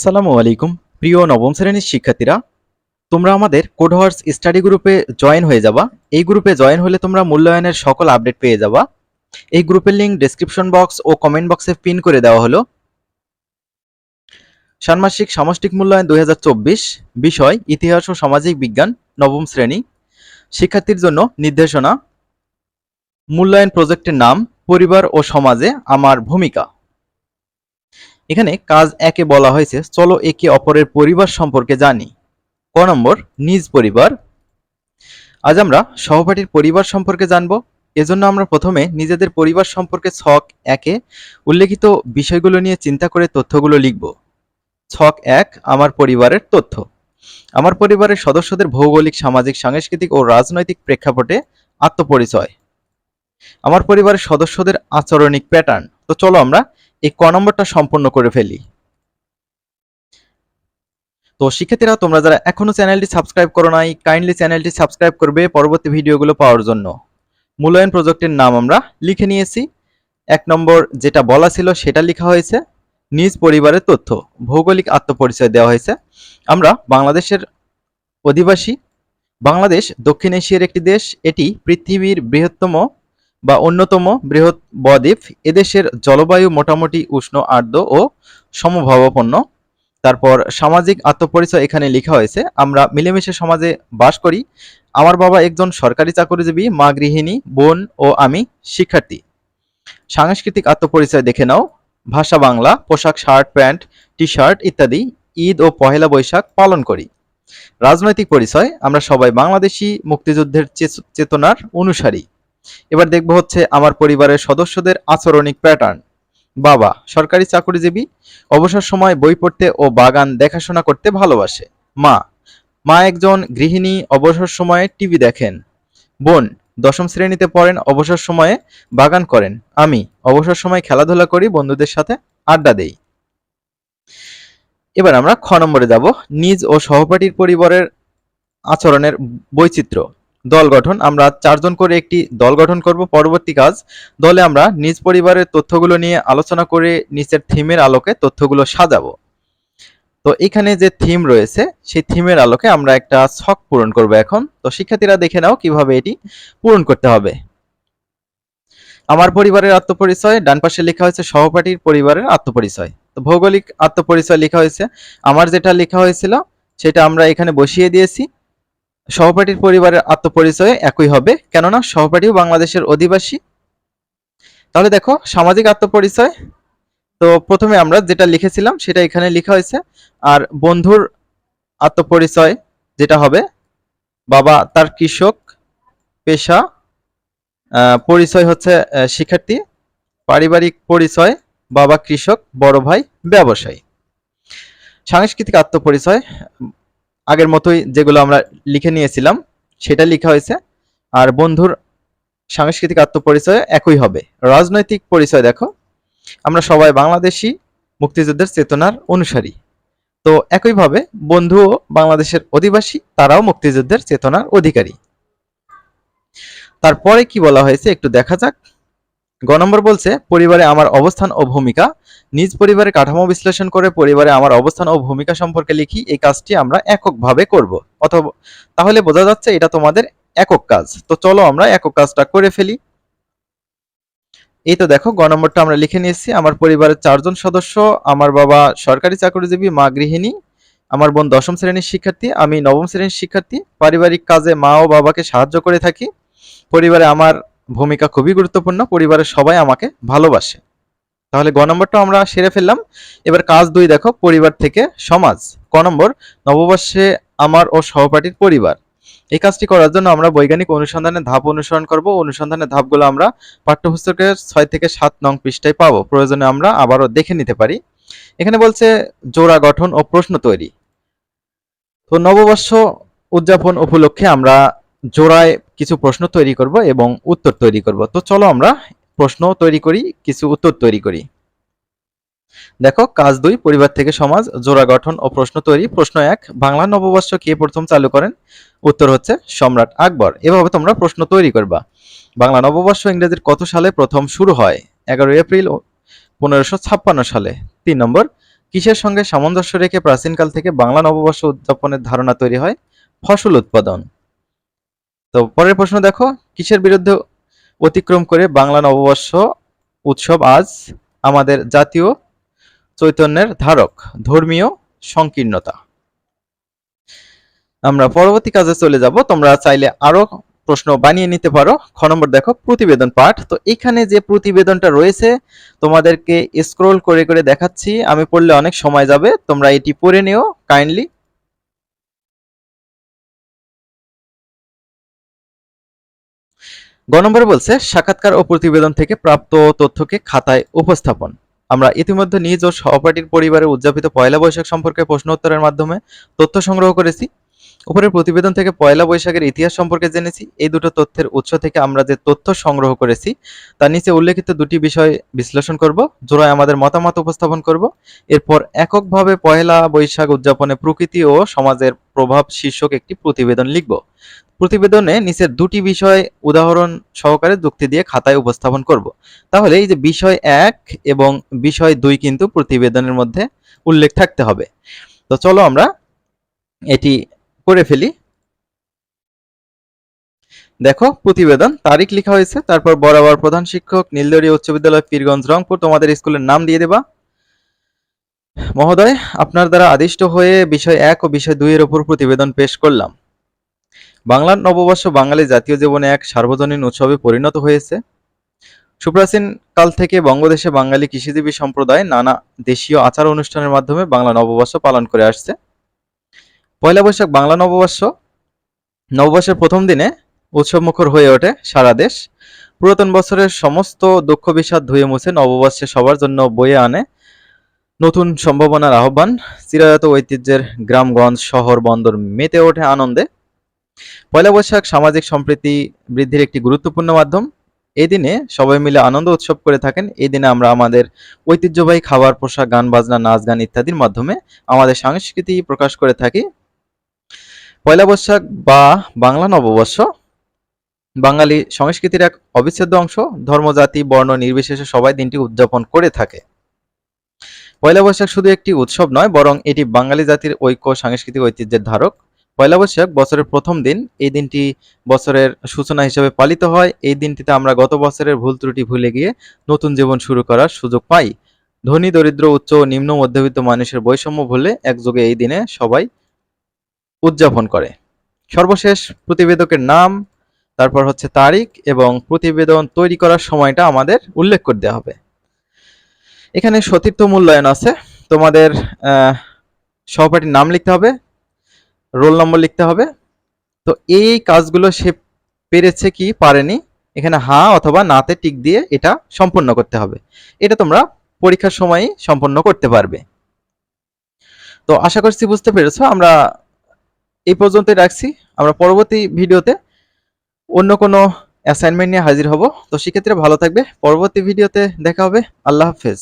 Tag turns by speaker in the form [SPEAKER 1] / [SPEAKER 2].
[SPEAKER 1] আসসালামু আলাইকুম। প্রিয় নবম শ্রেণির শিক্ষার্থীরা, তোমরা আমাদের কোডহর্স স্টাডি গ্রুপে জয়েন হয়ে যাবা। এই গ্রুপে জয়েন হলে তোমরা মূল্যায়নের সকল আপডেট পেয়ে যাবা। এই গ্রুপের লিঙ্ক ডেসক্রিপশন বক্স ও কমেন্ট বক্সে পিন করে দেওয়া হলো। ষান্মাসিক সামষ্টিক মূল্যায়ন দুই হাজার চব্বিশ, বিষয়, ইতিহাস ও সামাজিক বিজ্ঞান, নবম শ্রেণি। শিক্ষার্থীর জন্য নির্দেশনা, মূল্যায়ন প্রজেক্টের নাম, পরিবার ও সমাজে আমার ভূমিকা। এখানে কাজ একে বলা হয়েছে, চলো একে অপরের পরিবার সম্পর্কে জানি। ক নম্বর, নিজ পরিবার। আজ আমরা সহপাঠীর পরিবার সম্পর্কে জানব। এজন্য আমরা প্রথমে নিজেদের পরিবার সম্পর্কে ছক একে, উল্লেখিত বিষয়গুলো নিয়ে চিন্তা করে তথ্যগুলো লিখব। ছক এক, আমার পরিবারের তথ্য। আমার পরিবারের সদস্যদের ভৌগোলিক, সামাজিক, সাংস্কৃতিক ও রাজনৈতিক প্রেক্ষাপটে আত্মপরিচয়। আমার পরিবারের সদস্যদের আচরণিক প্যাটার্ন তো চলো আমরা এই ক নম্বরটা সম্পূর্ণ করে ফেলি। তো শিক্ষার্থীরা, তোমরা যারা এখনও চ্যানেলটি সাবস্ক্রাইব করো নাই কাইন্ডলি চ্যানেলটি সাবস্ক্রাইব করবে পরবর্তী ভিডিওগুলো পাওয়ার জন্য। মূল্যায়ন প্রজেক্টের নাম আমরা লিখে নিয়েছি। এক নম্বর যেটা বলা ছিল সেটা লেখা হয়েছে, নিজ পরিবারের তথ্য, ভৌগোলিক আত্মপরিচয় দেওয়া হয়েছে। আমরা বাংলাদেশের অধিবাসী, বাংলাদেশ, দক্ষিণ এশিয়ার একটি দেশ, এটি পৃথিবীর বৃহত্তম বা অন্যতম বৃহৎ বদ্বীপ এদেশের জলবায়ু মোটামুটি উষ্ণ, আর্দ্র ও সমভাবাপন্ন। তারপর সামাজিক আত্মপরিচয় এখানে লেখা হয়েছে। আমরা মিলেমিশে সমাজে বাস করি। আমার বাবা একজন সরকারি চাকরিজীবী, মা গৃহিণী, বোন ও আমি শিক্ষার্থী। সাংস্কৃতিক আত্মপরিচয় দেখে নাও। ভাষা বাংলা, পোশাক, শার্ট, প্যান্ট টি শার্ট ইত্যাদি ঈদ ও পহেলা বৈশাখ পালন করি। রাজনৈতিক পরিচয়, আমরা সবাই বাংলাদেশি মুক্তিযুদ্ধের চেতনার অনুসারী। এবার দেখব হচ্ছে আমার পরিবারের সদস্যদের আচরণিক প্যাটার্ন বাবা, সরকারি চাকরিজীবী, অবসর সময় বই পড়তে ও বাগান দেখাশোনা করতে ভালোবাসে। মা মা একজন গৃহিণী, অবসর সময়ে টিভি দেখেন। বোন, দশম শ্রেণীতে পড়েন, অবসর সময়ে বাগান করেন। আমি অবসর সময় খেলাধুলা করি, বন্ধুদের সাথে আড্ডা দেই। এবার আমরা খ নম্বরে যাব। নিজ ও সহপাঠীর পরিবারের আচরণের বৈচিত্র্য। দল গঠন। আমরা চারজন করে একটি দল গঠন করব। পরবর্তী কাজ, দলে আমরা নিজ পরিবারের তথ্যগুলো নিয়ে আলোচনা করে নিচের থিমের আলোকে তথ্যগুলো সাজাবো। তো এখানে যে থিম রয়েছে, সেই থিমের আলোকে আমরা একটা ছক পূরণ করব এখন। তো শিক্ষার্থীরা দেখে নাও কীভাবে এটি পূরণ করতে হবে। আমার পরিবারের আত্মপরিচয়, ডান পাশে লেখা হয়েছে সহপাঠীর পরিবারের আত্মপরিচয়। তো ভৌগোলিক আত্মপরিচয় লেখা হয়েছে। আমার যেটা লেখা হয়েছিল, সেটা আমরা এখানে বসিয়ে দিয়েছি। সহপাঠীর পরিবারের আত্মপরিচয় একই হবে। কেননা সহপাঠীও বাংলাদেশের অধিবাসী। তাহলে দেখো, সামাজিক আত্মপরিচয়। তো প্রথমে আমরা যেটা লিখেছিলাম, সেটা এখানে লেখা হয়েছে। আর বন্ধুর আত্মপরিচয় যেটা হবে, বাবা তার কৃষক, পেশা পরিচয় হচ্ছে শিক্ষার্থী। পারিবারিক পরিচয়, বাবা কৃষক, বড় ভাই, ব্যবসায়ী। সাংস্কৃতিক আত্মপরিচয় আগের মতোই যেগুলো আমরা লিখে নিয়েছিলাম, সেটা লেখা হয়েছে। আর বন্ধুর সাংস্কৃতিক আত্মপরিচয় একই হবে। রাজনৈতিক পরিচয় দেখো, আমরা সবাই বাংলাদেশি, মুক্তিযুদ্ধের চেতনার অনুসারী। তো একইভাবে বন্ধুও বাংলাদেশের অধিবাসী, তারাও মুক্তিযুদ্ধের চেতনার অধিকারী। তারপরে কি বলা হয়েছে একটু দেখা যাক। গ নম্বর বলছে, পরিবারে আমার অবস্থান ও ভূমিকা। নিজ পরিবারের কাঠামো বিশ্লেষণ করে পরিবারে আমার অবস্থান ও ভূমিকা সম্পর্কে লিখি, এই কাজটি আমরা এককভাবে করব। অথবা, তাহলে বোঝা যাচ্ছে এটা তোমাদের একক কাজ। তো চলো আমরা একক কাজটা করে ফেলি। এই তো দেখো, গ নম্বরটা আমরা লিখে নিয়েছি। আমার পরিবারের চারজন সদস্য, আমার বাবা সরকারি চাকরিজীবী, মা গৃহিণী, আমার বোন দশম শ্রেণির শিক্ষার্থী, আমি নবম শ্রেণির শিক্ষার্থী। পারিবারিক কাজে মা ও বাবাকে সাহায্য করে থাকি। পরিবারে আমার ভূমিকা খুবই গুরুত্বপূর্ণ, পরিবারের সবাই আমাকে ভালোবাসে। তাহলে গ নম্বরটা আমরা সেরে ফেললাম। এবার কাজ দুই দেখো, পরিবার থেকে সমাজ। ক নম্বর, নববর্ষে আমার ও সহপাঠীর পরিবার। এই কাজটি করার জন্য আমরা বৈজ্ঞানিক অনুসন্ধানের ধাপ অনুসরণ করব। অনুসন্ধানের ধাপগুলো আমরা পাঠ্যপুস্তকের ছয় থেকে সাত নং পৃষ্ঠায় পাবো। প্রয়োজনে আমরা আবারও দেখে নিতে পারি। এখানে বলছে, জোড়া গঠন ও প্রশ্ন তৈরি। তো নববর্ষ উদযাপন উপলক্ষে আমরা জোড়ায় কিছু প্রশ্ন তৈরি করব এবং উত্তর তৈরি করব। তো চলো আমরা প্রশ্ন তৈরি করি, কিছু উত্তর তৈরি করি। দেখো, কাজ দুই, পরিবার থেকে সমাজ, জোড়া গঠন ও প্রশ্ন তৈরি। প্রশ্ন এক, বাংলা নববর্ষ কে প্রথম চালু করেন? উত্তর হচ্ছে সম্রাট আকবর। এভাবে তোমরা প্রশ্ন তৈরি করবা। বাংলা নববর্ষ ইংরেজির কত সালে প্রথম শুরু হয়? এগারোই এপ্রিল পনেরোশো ছাপ্পান্ন সালে। তিন নম্বর, কিসের সঙ্গে সামঞ্জস্য রেখে প্রাচীনকাল থেকে বাংলা নববর্ষ উদযাপনের ধারণা তৈরি হয়? ফসল উৎপাদন। তো পরের প্রশ্ন দেখো, কিসের বিরুদ্ধে অতিক্রম করে বাংলা নববর্ষ উৎসব আজ আমাদের জাতীয় চৈতন্যের ধারক, ধর্মীয় সংকীর্ণতা? আমরা পরবর্তী কাজে চলে যাব, তোমরা চাইলে আরও প্রশ্ন বানিয়ে নিতে পারো। খ নম্বর দেখো, প্রতিবেদন পাঠ। তো এখানে যে প্রতিবেদনটা রয়েছে, তোমাদেরকে স্ক্রোল করে করে দেখাচ্ছি। আমি পড়লে অনেক সময় যাবে, তোমরা এটি পড়ে নিও কাইন্ডলি গ নম্বরে বলছে, সাক্ষাৎকার ও প্রতিবেদন থেকে প্রাপ্ত তথ্যকে খাতায় উপস্থাপন। আমরা ইতিমধ্যে নিজ ও সহপাঠীর পরিবারে উদযাপিত পয়লা বৈশাখ সম্পর্কে প্রশ্ন উত্তরের মাধ্যমে তথ্য সংগ্রহ করেছি। উপরের প্রতিবেদন থেকে পয়লা বৈশাখের ইতিহাস সম্পর্কে জেনেছি। এই দুটো তথ্যের উৎস থেকে আমরা যে তথ্য সংগ্রহ করেছি, তার নিচে উল্লেখিত দুটি বিষয় বিশ্লেষণ করব, জোড়ায় আমাদের মতামত উপস্থাপন করব। এরপর এককভাবে পয়লা বৈশাখ উদযাপনে প্রকৃতি ও সমাজের প্রভাব শীর্ষক একটি প্রতিবেদন লিখব। প্রতিবেদনে নিচের দুটি বিষয় উদাহরণ সহকারে যুক্তি দিয়ে খাতায় উপস্থাপন করব। তাহলে এই যে বিষয় এক এবং বিষয় দুই কিন্তু প্রতিবেদনের মধ্যে উল্লেখ থাকতে হবে। তো চলো আমরা এটি করে ফেলি। দেখো, প্রতিবেদন, তারিখ লেখা হয়েছে, তারপর বরাবর প্রধান শিক্ষক, নীলদরি উচ্চ বিদ্যালয়, পীরগঞ্জ, রংপুর, তোমাদের স্কুলের নাম দিয়ে দেবা। মহোদয়, আপনার দ্বারা আদিষ্ট হয়ে বিষয় এক ও বিষয় দুই এর উপর প্রতিবেদন পেশ করলাম। বাংলার নববর্ষ বাঙালি জাতীয় জীবনে এক সার্বজনীন উৎসবে পরিণত হয়েছে। সুপ্রাচীন কাল থেকে বঙ্গদেশে বাঙালি কৃষিজীবী সম্প্রদায় নানা দেশীয় আচার অনুষ্ঠানের মাধ্যমে বাংলা নববর্ষ পালন করে আসছে। পয়লা বৈশাখ বাংলা নববর্ষ। নববর্ষের প্রথম দিনে উৎসবমুখর হয়ে ওঠে সারা দেশ। পুরাতন বছরের সমস্ত দুঃখ বিষাদ ধুয়ে মুছে নববর্ষে সবার জন্য বয়ে আনে নতুন সম্ভাবনার আহ্বান। চিরায়ত ঐতিহ্যের গ্রামগঞ্জ, শহর, বন্দর মেতে ওঠে আনন্দে। পয়লা বৈশাখ সামাজিক সম্প্রীতি বৃদ্ধির একটি গুরুত্বপূর্ণ মাধ্যম। এই দিনে সবাই মিলে আনন্দ উৎসব করে থাকেন। এই দিনে আমরা আমাদের ঐতিহ্যবাহী খাবার, পোশাক, গান, বাজনা, নাচ, গান ইত্যাদির মাধ্যমে আমাদের সংস্কৃতি প্রকাশ করে থাকি। পয়লা বৈশাখ বা বাংলা নববর্ষ বাঙালি সংস্কৃতির এক অবিচ্ছেদ্য অংশ, ধর্ম, জাতি, বর্ণ নির্বিশেষে সবাই দিনটি উদযাপন করে থাকে। পয়লা বৈশাখ শুধু একটি উৎসব নয়, বরং এটি বাঙালি জাতির ঐক্য, সাংস্কৃতিক ঐতিহ্যের ধারক। পয়লা বৈশাখ বছরের প্রথম দিন, এই দিনটি বছরের সূচনা হিসেবে পালিত হয়। এই দিনটিতে আমরা গত বছরের ভুল ত্রুটি ভুলে গিয়ে নতুন জীবন শুরু করার সুযোগ পাই। ধনী, দরিদ্র, উচ্চ নিম্ন মধ্যবিত্ত মানুষের বৈষম্য ভুলে একযোগে এই দিনে সবাই উদযাপন করে। সর্বশেষ প্রতিবেদকের নাম, তারপর হচ্ছে তারিখ এবং প্রতিবেদন তৈরি করার সময়টা আমাদের উল্লেখ করতে হবে। এখানে সতীর্থ মূল্যায়ন আছে। তোমাদের সহপাঠীর নাম লিখতে হবে, রোল নম্বর লিখতে হবে। তো এই কাজগুলো সে পেরেছে কি পারেনি, এখানে হা অথবা নাতে টিক দিয়ে এটা সম্পন্ন করতে হবে। এটা তোমরা পরীক্ষার সময়ই সম্পন্ন করতে পারবে। তো আশা করছি বুঝতে পেরেছ, আমরা এই পর্যন্তই রাখছি। আমরা পরবর্তী ভিডিওতে অন্য কোনো অ্যাসাইনমেন্ট নিয়ে হাজির হব। তো সেক্ষেত্রে ভালো থাকবে। পরবর্তী ভিডিওতে দেখা হবে। আল্লাহ হাফেজ।